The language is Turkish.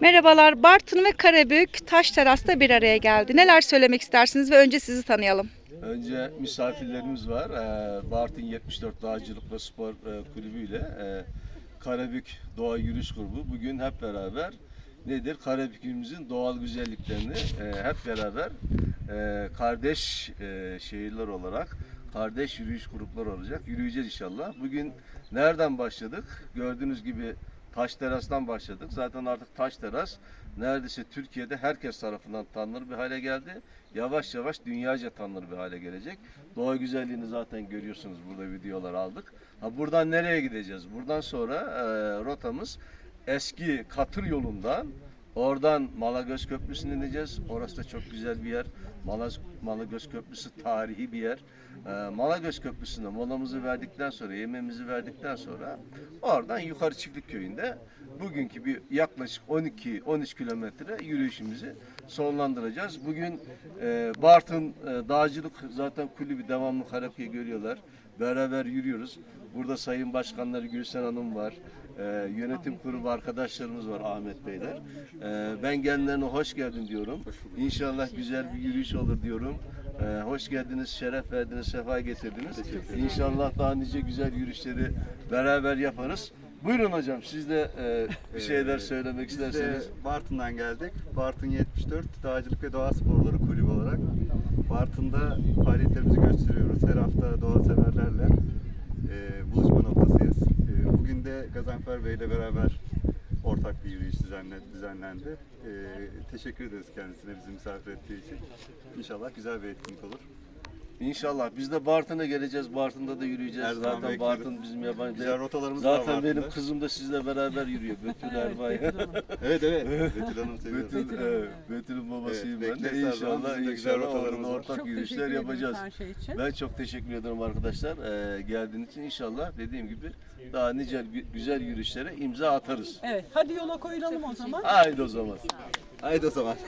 Merhabalar. Bartın ve Karabük Taş Teras'ta bir araya geldi. Neler söylemek istersiniz ve önce sizi tanıyalım. Önce misafirlerimiz var. Ee, Bartın 74 Dağcılık ve Spor e, Kulübü ile e, Karabük Doğa Yürüyüş Grubu bugün hep beraber nedir? Karabük'ümüzün doğal güzelliklerini e, hep beraber kardeş şehirler olarak kardeş yürüyüş grupları olacak. Yürüyeceğiz inşallah. Bugün nereden başladık? Gördüğünüz gibi Taş Teras'tan başladık. Zaten artık Taş Teras neredeyse Türkiye'de herkes tarafından tanınır bir hale geldi. Yavaş yavaş dünyaca tanınır bir hale gelecek. Doğa güzelliğini zaten görüyorsunuz. Burada videolar aldık. Ha buradan nereye gideceğiz? Buradan sonra e, rotamız eski Katır yolundan Oradan Malagöz Köprüsü'ne ineceğiz. Orası da çok güzel bir yer. Malaz, Malagöz Köprüsü tarihi bir yer. Ee, Malagöz Köprüsü'nde molamızı verdikten sonra, yemeğimizi verdikten sonra oradan yukarı Çiftlik Köyü'nde bugünkü bir yaklaşık 12-13 kilometre yürüyüşümüzü sonlandıracağız. Bugün e, Bartın e, Dağcılık zaten kulübü devamlı Karapı'yı görüyorlar. Beraber yürüyoruz. Burada Sayın Başkanları Gülsen Hanım var. Ee, yönetim kurulu arkadaşlarımız var Ahmet Beyler. Ee, ben kendilerine hoş geldin diyorum. İnşallah güzel bir yürüyüş olur diyorum. Ee, hoş geldiniz, şeref verdiniz, sefa getirdiniz. İnşallah daha nice güzel yürüyüşleri beraber yaparız. Buyurun hocam siz de e, bir şeyler söylemek Biz de isterseniz. Bartın'dan geldik. Bartın 74 Dağcılık ve Doğa Sporları Kulübü olarak Bartın'da faaliyetlerimizi gösteriyoruz. Her hafta doğa severlerle e, buluşma noktasıyız. E, bugün de Gazanfer Bey ile beraber ortak bir yürüyüş düzenle, düzenlendi. E, teşekkür ederiz kendisine bizi misafir ettiği için. İnşallah güzel bir etkinlik olur. İnşallah biz de Bartın'a geleceğiz. Bartın'da da yürüyeceğiz. Her zaman Zaten bekleriz. Bartın bizim yabancı. Güzel rotalarımız var Zaten benim Bartın'da. kızım da sizle beraber yürüyor. Betül Erbay. Evet evet. Betül Hanım seviyoruz. Betül, evet, Betül'ün babasıyım Evet, ben de. bekleriz her zaman. İnşallah, Bizim de güzel inşallah rotalarımız var. ortak Çok yürüyüşler teşekkür yapacağız. her şey için. Ben çok teşekkür ederim arkadaşlar ee, geldiğiniz için. İnşallah dediğim gibi daha nice gü- güzel yürüyüşlere imza atarız. Evet, hadi yola koyulalım o zaman. Haydi o zaman. Haydi o zaman.